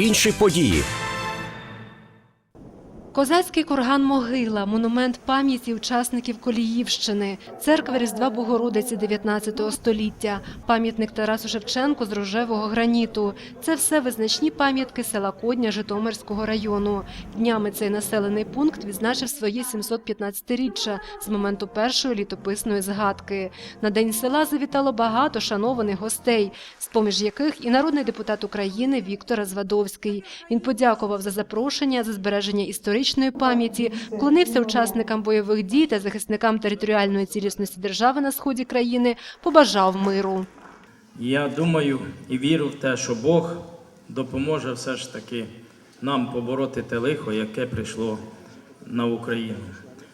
Інші події. Козацький курган Могила монумент пам'яті учасників Коліївщини, церква Різдва Богородиці 19 століття, пам'ятник Тарасу Шевченку з рожевого граніту. Це все визначні пам'ятки села Кодня Житомирського району. Днями цей населений пункт відзначив своє 715-річчя з моменту першої літописної згадки. На день села завітало багато шанованих гостей, з-поміж яких і народний депутат України Віктор Развадовський. Він подякував за запрошення, за збереження історичної пам'яті, вклонився учасникам бойових дій та захисникам територіальної цілісності держави на сході країни, побажав миру. Я думаю і вірю в те, що Бог допоможе все ж таки нам побороти те лихо, яке прийшло на Україну.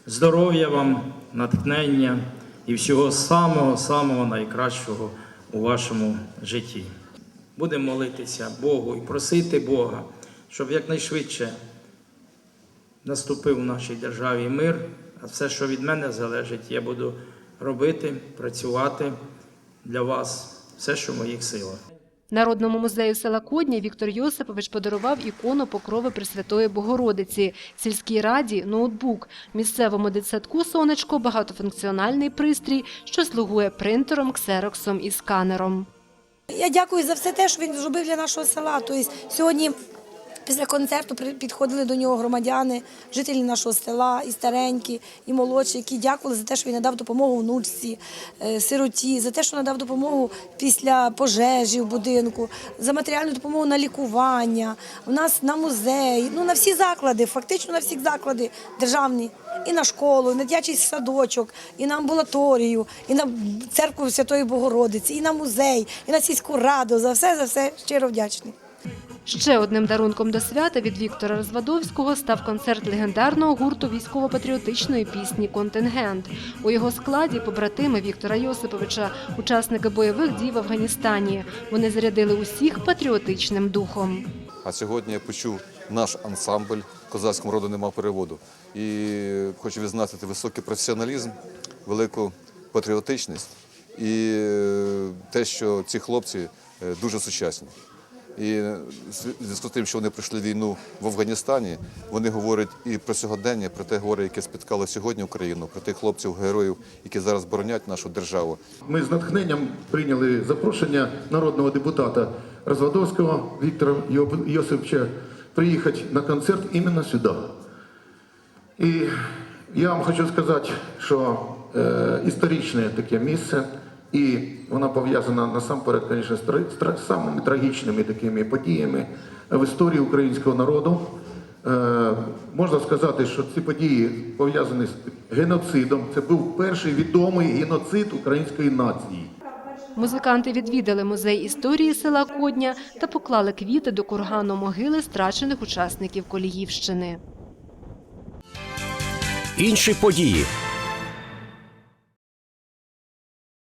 Здоров'я вам, натхнення і всього самого-самого найкращого у вашому житті. Будемо молитися Богу і просити Бога, щоб якнайшвидше наступив у нашій державі мир, а все, що від мене залежить, я буду робити, працювати для вас, все, що в моїх силах. Народному музею села Кодня Віктор Йосипович подарував ікону покрови Пресвятої Богородиці, сільській раді ноутбук, місцевому дитсадку сонечко багатофункціональний пристрій, що слугує принтером, ксероксом і сканером. Я дякую за все те, що він зробив для нашого села. Тобто сьогодні. Після концерту підходили до нього громадяни, жителі нашого села, і старенькі, і молодші, які дякували за те, що він надав допомогу внучці, е, сироті, за те, що надав допомогу після пожежі в будинку, за матеріальну допомогу на лікування, у нас на музей, ну на всі заклади, фактично на всі заклади державні, і на школу, і на дитячий садочок, і на амбулаторію, і на церкву Святої Богородиці, і на музей, і на сільську раду. За все, за все щиро вдячний. Ще одним дарунком до свята від Віктора Розвадовського став концерт легендарного гурту військово-патріотичної пісні Контингент. У його складі побратими Віктора Йосиповича, учасники бойових дій в Афганістані. Вони зарядили усіх патріотичним духом. А сьогодні я почув наш ансамбль козацькому роду нема переводу. І хочу відзначити високий професіоналізм, велику патріотичність і е, те, що ці хлопці е, дуже сучасні. І зв'язку з тим, що вони пройшли війну в Афганістані, вони говорять і про сьогодення, про те горе, яке спіткало сьогодні Україну, про тих хлопців, героїв, які зараз боронять нашу державу. Ми з натхненням прийняли запрошення народного депутата Розвадовського Віктора Йо- Йосиповича приїхати на концерт іменно сюди. І я вам хочу сказати, що е, історичне таке місце, і воно пов'язано насамперед, звісно, з самими трагічними такими подіями в історії українського народу. Е, можна сказати, що ці події пов'язані з геноцидом. Це був перший відомий геноцид української нації. Музиканти відвідали музей історії села Кодня та поклали квіти до кургану могили страчених учасників Коліївщини. Інші події.